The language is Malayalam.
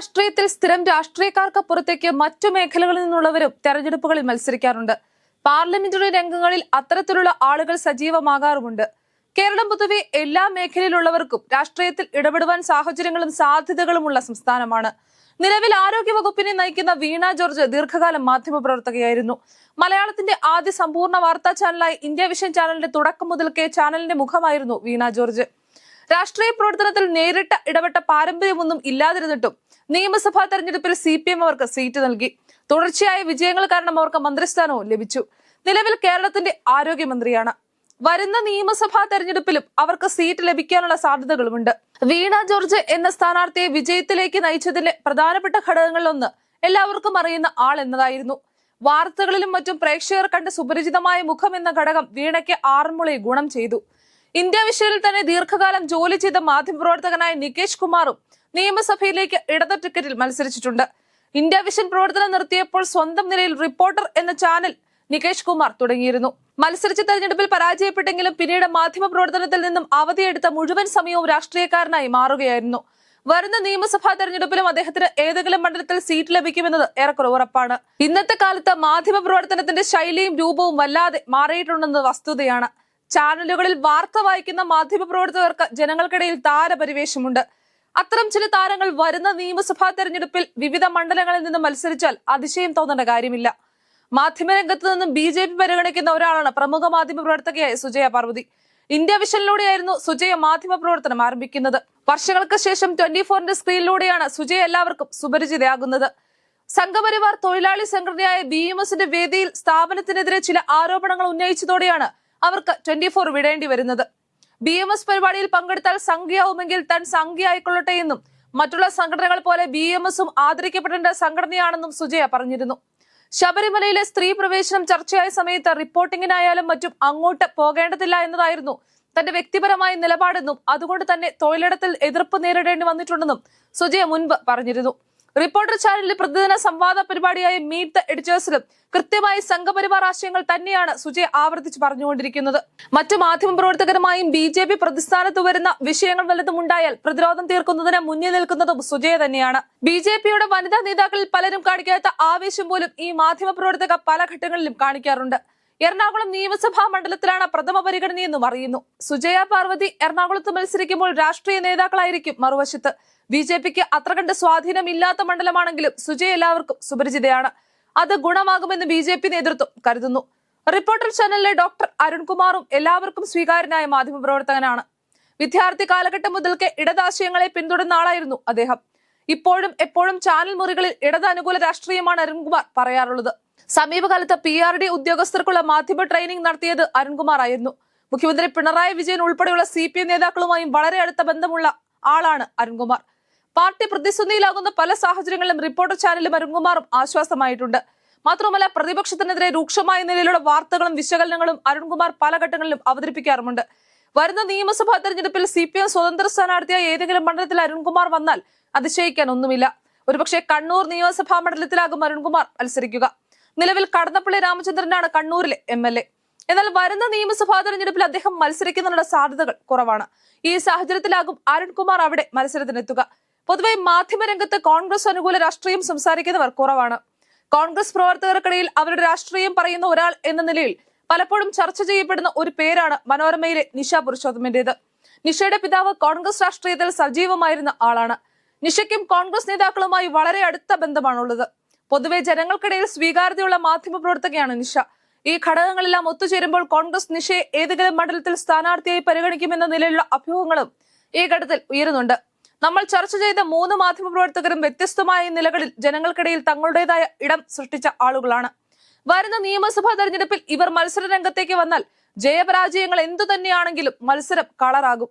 രാഷ്ട്രീയത്തിൽ സ്ഥിരം രാഷ്ട്രീയക്കാർക്ക് പുറത്തേക്ക് മറ്റു മേഖലകളിൽ നിന്നുള്ളവരും തെരഞ്ഞെടുപ്പുകളിൽ മത്സരിക്കാറുണ്ട്. പാർലമെന്ററി രംഗങ്ങളിൽ അത്തരത്തിലുള്ള ആളുകൾ സജീവമാകാറുമുണ്ട്. കേരളം പൊതുവെ എല്ലാ മേഖലയിലുള്ളവർക്കും രാഷ്ട്രീയത്തിൽ ഇടപെടുവാൻ സാഹചര്യങ്ങളും സാധ്യതകളുമുള്ള സംസ്ഥാനമാണ്. നിലവിൽ ആരോഗ്യ വകുപ്പിനെ നയിക്കുന്ന വീണ ജോർജ് ദീർഘകാലം മാധ്യമപ്രവർത്തകയായിരുന്നു. മലയാളത്തിന്റെ ആദ്യ സമ്പൂർണ വാർത്താ ചാനലായി ഇന്ത്യ വിഷൻ ചാനലിന്റെ തുടക്കം മുതൽക്കേ ചാനലിന്റെ മുഖമായിരുന്നു വീണ ജോർജ്. രാഷ്ട്രീയ പ്രവർത്തനത്തിൽ നേരിട്ട് ഇടപെട്ട പാരമ്പര്യമൊന്നും ഇല്ലാതിരുന്നിട്ടും നിയമസഭാ തെരഞ്ഞെടുപ്പിൽ സി പി എം അവർക്ക് സീറ്റ് നൽകി. തുടർച്ചയായ വിജയങ്ങൾ കാരണം അവർക്ക് മന്ത്രിസ്ഥാനവും ലഭിച്ചു. നിലവിൽ കേരളത്തിന്റെ ആരോഗ്യമന്ത്രിയാണ്. വരുന്ന നിയമസഭാ തെരഞ്ഞെടുപ്പിലും അവർക്ക് സീറ്റ് ലഭിക്കാനുള്ള സാധ്യതകളുമുണ്ട്. വീണ ജോർജ് എന്ന സ്ഥാനാർത്ഥിയെ വിജയത്തിലേക്ക് നയിച്ചതിലെ പ്രധാനപ്പെട്ട ഘടകങ്ങളിലൊന്ന് എല്ലാവർക്കും അറിയുന്ന ആൾ എന്നതായിരുന്നു. വാർത്തകളിലും മറ്റും പ്രേക്ഷകർ കണ്ട് സുപരിചിതമായ മുഖം എന്ന ഘടകം വീണയ്ക്ക് ആറന്മുളയെ ഗുണം ചെയ്തു. ഇന്ത്യ വിഷയിൽ തന്നെ ദീർഘകാലം ജോലി ചെയ്ത മാധ്യമപ്രവർത്തകനായ നികേഷ് കുമാറും നിയമസഭയിലേക്ക് ഇടത് ടിക്കറ്റിൽ മത്സരിച്ചിട്ടുണ്ട്. ഇന്ത്യ വിഷൻ പ്രവർത്തനം നിർത്തിയപ്പോൾ സ്വന്തം നിലയിൽ റിപ്പോർട്ടർ എന്ന ചാനൽ നികേഷ് കുമാർ തുടങ്ങിയിരുന്നു. മത്സരിച്ച തെരഞ്ഞെടുപ്പിൽ പരാജയപ്പെട്ടെങ്കിലും പിന്നീട് മാധ്യമ പ്രവർത്തനത്തിൽ നിന്നും അവധിയെടുത്ത മുഴുവൻ സമയവും രാഷ്ട്രീയക്കാരനായി മാറുകയായിരുന്നു. വരുന്ന നിയമസഭാ തെരഞ്ഞെടുപ്പിലും അദ്ദേഹത്തിന് ഏതെങ്കിലും മണ്ഡലത്തിൽ സീറ്റ് ലഭിക്കുമെന്നത് ഏറെക്കുറെ ഉറപ്പാണ്. ഇന്നത്തെ കാലത്ത് മാധ്യമ പ്രവർത്തനത്തിന്റെ ശൈലിയും രൂപവും വല്ലാതെ മാറിയിട്ടുണ്ടെന്നത് വസ്തുതയാണ്. ചാനലുകളിൽ വാർത്ത വായിക്കുന്ന മാധ്യമ പ്രവർത്തകർക്ക് ജനങ്ങൾക്കിടയിൽ താരപരിവേഷമുണ്ട്. അത്തരം ചില താരങ്ങൾ വരുന്ന നിയമസഭാ തെരഞ്ഞെടുപ്പിൽ വിവിധ മണ്ഡലങ്ങളിൽ നിന്ന് മത്സരിച്ചാൽ അതിശയം തോന്നേണ്ട കാര്യമില്ല. മാധ്യമരംഗത്ത് നിന്നും ബി ജെ പി പരിഗണിക്കുന്ന ഒരാളാണ് പ്രമുഖ മാധ്യമ പ്രവർത്തകയായ സുജയ പാർവതി. ഇന്ത്യ വിഷനിലൂടെയായിരുന്നു സുജയ മാധ്യമ പ്രവർത്തനം ആരംഭിക്കുന്നത്. വർഷങ്ങൾക്ക് ശേഷം ട്വന്റി ഫോറിന്റെ സ്ക്രീനിലൂടെയാണ് സുജയ എല്ലാവർക്കും സുപരിചിതയാകുന്നത്. സംഘപരിവാർ തൊഴിലാളി സംഘടനയായ ബി എം എസിന്റെ വേദിയിൽ സ്ഥാപനത്തിനെതിരെ ചില ആരോപണങ്ങൾ ഉന്നയിച്ചതോടെയാണ് അവർക്ക് ട്വന്റി ഫോർ വിടേണ്ടി വരുന്നത്. ബി എം എസ് പരിപാടിയിൽ പങ്കെടുത്താൽ സംഖ്യയാവുമെങ്കിൽ താൻ സംഖ്യയായിക്കൊള്ളട്ടെ എന്നും മറ്റുള്ള സംഘടനകൾ പോലെ ബി എം എസും ആദരിക്കപ്പെടേണ്ട സംഘടനയാണെന്നും സുജയ പറഞ്ഞിരുന്നു. ശബരിമലയിലെ സ്ത്രീ പ്രവേശനം ചർച്ചയായ സമയത്ത് റിപ്പോർട്ടിങ്ങിനായാലും മറ്റും അങ്ങോട്ട് പോകേണ്ടതില്ല എന്നതായിരുന്നു തന്റെ വ്യക്തിപരമായ നിലപാടെന്നും അതുകൊണ്ട് തന്നെ തൊഴിലിടത്തിൽ എതിർപ്പ് നേരിടേണ്ടി വന്നിട്ടുണ്ടെന്നും സുജയ മുൻപ് പറഞ്ഞിരുന്നു. റിപ്പോർട്ടർ ചാനലിലെ പ്രതിദിന സംവാദ പരിപാടിയായ മീറ്റ് ദ എഡിറ്റേഴ്സിലും കൃത്യമായി സംഘപരിവാർ ആശയങ്ങൾ തന്നെയാണ് സുജയ് ആവർത്തിച്ച് പറഞ്ഞുകൊണ്ടിരിക്കുന്നത്. മറ്റു മാധ്യമ പ്രവർത്തകരുമായും ബി ജെ പി പ്രതിസ്ഥാനത്ത് വരുന്ന വിഷയങ്ങൾ വല്ലതും ഉണ്ടായാൽ പ്രതിരോധം തീർക്കുന്നതിന് മുന്നിൽ നിൽക്കുന്നതും സുജയ് തന്നെയാണ്. ബി ജെ പിയുടെ വനിതാ നേതാക്കളിൽ പലരും കാണിക്കാത്ത ആവേശം പോലും ഈ മാധ്യമ പ്രവർത്തക പല ഘട്ടങ്ങളിലും കാണിക്കാറുണ്ട്. എറണാകുളം നിയമസഭാ മണ്ഡലത്തിലാണ് പ്രഥമ പരിഗണനയെന്നും അറിയുന്നു. സുജയ പാർവതി എറണാകുളത്ത് മത്സരിക്കുമ്പോൾ രാഷ്ട്രീയ നേതാക്കളായിരിക്കും മറുവശത്ത്. ബി ജെ പിക്ക് അത്ര കണ്ട് സ്വാധീനമില്ലാത്ത മണ്ഡലമാണെങ്കിലും സുജി എല്ലാവർക്കും സുപരിചിതയാണ്. അത് ഗുണമാകുമെന്ന് ബി ജെ പി നേതൃത്വം കരുതുന്നു. റിപ്പോർട്ടർ ചാനലിലെ ഡോക്ടർ അരുൺകുമാറും എല്ലാവർക്കും സ്വീകാര്യനായ മാധ്യമപ്രവർത്തകനാണ്. വിദ്യാർത്ഥി കാലഘട്ടം മുതൽക്ക് ഇടതാശയങ്ങളെ പിന്തുടർന്ന ആളായിരുന്നു അദ്ദേഹം. ഇപ്പോഴും എപ്പോഴും ചാനൽ മുറികളിൽ ഇടത് അനുകൂല രാഷ്ട്രീയമാണ് അരുൺകുമാർ പറയാറുള്ളത്. സമീപകാലത്ത് പി ആർ ഡി ഉദ്യോഗസ്ഥർക്കുള്ള മാധ്യമ ട്രെയിനിങ് നടത്തിയത് അരുൺകുമാർ ആയിരുന്നു. മുഖ്യമന്ത്രി പിണറായി വിജയൻ ഉൾപ്പെടെയുള്ള സി പി എം നേതാക്കളുമായും വളരെ അടുത്ത ബന്ധമുള്ള ആളാണ് അരുൺകുമാർ. പാർട്ടി പ്രതിസന്ധിയിലാകുന്ന പല സാഹചര്യങ്ങളിലും റിപ്പോർട്ടർ ചാനലും അരുൺകുമാറും ആശ്വാസമായിട്ടുണ്ട്. മാത്രമല്ല പ്രതിപക്ഷത്തിനെതിരെ രൂക്ഷമായ നിലയിലുള്ള വാർത്തകളും വിശകലനങ്ങളും അരുൺകുമാർ പല ഘട്ടങ്ങളിലും അവതരിപ്പിക്കാറുമുണ്ട്. വരുന്ന നിയമസഭാ തെരഞ്ഞെടുപ്പിൽ സി പി എം സ്വതന്ത്ര സ്ഥാനാർത്ഥിയായ ഏതെങ്കിലും മണ്ഡലത്തിൽ അരുൺകുമാർ വന്നാൽ അതിശയിക്കാൻ ഒന്നുമില്ല. ഒരുപക്ഷെ കണ്ണൂർ നിയമസഭാ മണ്ഡലത്തിലാകും അരുൺകുമാർ മത്സരിക്കുക. നിലവിൽ കടന്നപ്പള്ളി രാമചന്ദ്രനാണ് കണ്ണൂരിലെ എം എൽ എ. എന്നാൽ വരുന്ന നിയമസഭാ തെരഞ്ഞെടുപ്പിൽ അദ്ദേഹം മത്സരിക്കുന്നതിനുള്ള സാധ്യതകൾ കുറവാണ്. ഈ സാഹചര്യത്തിലാകും അരുൺകുമാർ അവിടെ മത്സരത്തിനെത്തുക. പൊതുവെ മാധ്യമരംഗത്ത് കോൺഗ്രസ് അനുകൂല രാഷ്ട്രീയം സംസാരിക്കുന്നവർ കുറവാണ്. കോൺഗ്രസ് പ്രവർത്തകർക്കിടയിൽ അവരുടെ രാഷ്ട്രീയം പറയുന്ന ഒരാൾ എന്ന നിലയിൽ പലപ്പോഴും ചർച്ച ചെയ്യപ്പെടുന്ന ഒരു പേരാണ് മനോരമയിലെ നിഷ പുരുഷോത്തമന്റേത്. നിഷയുടെ പിതാവ് കോൺഗ്രസ് രാഷ്ട്രീയത്തിൽ സജീവമായിരുന്ന ആളാണ്. നിഷയ്ക്കും കോൺഗ്രസ് നേതാക്കളുമായി വളരെ അടുത്ത ബന്ധമാണുള്ളത്. പൊതുവെ ജനങ്ങൾക്കിടയിൽ സ്വീകാര്യതയുള്ള മാധ്യമ പ്രവർത്തകയാണ് നിഷ. ഈ ഘടകങ്ങളെല്ലാം ഒത്തുചേരുമ്പോൾ കോൺഗ്രസ് നിഷയെ ഏതെങ്കിലും മണ്ഡലത്തിൽ സ്ഥാനാർത്ഥിയായി പരിഗണിക്കുമെന്ന നിലയിലുള്ള അഭ്യൂഹങ്ങളും ഈ ഘട്ടത്തിൽ ഉയരുന്നുണ്ട്. നമ്മൾ ചർച്ച ചെയ്ത മൂന്ന് മാധ്യമ പ്രവർത്തകരും വ്യത്യസ്തമായ നിലകളിൽ ജനങ്ങൾക്കിടയിൽ തങ്ങളുടേതായ ഇടം സൃഷ്ടിച്ച ആളുകളാണ്. വരുന്ന നിയമസഭാ തെരഞ്ഞെടുപ്പിൽ ഇവർ മത്സര രംഗത്തേക്ക് വന്നാൽ ജയപരാജയങ്ങൾ എന്തു തന്നെയാണെങ്കിലും മത്സരം കളറാകും.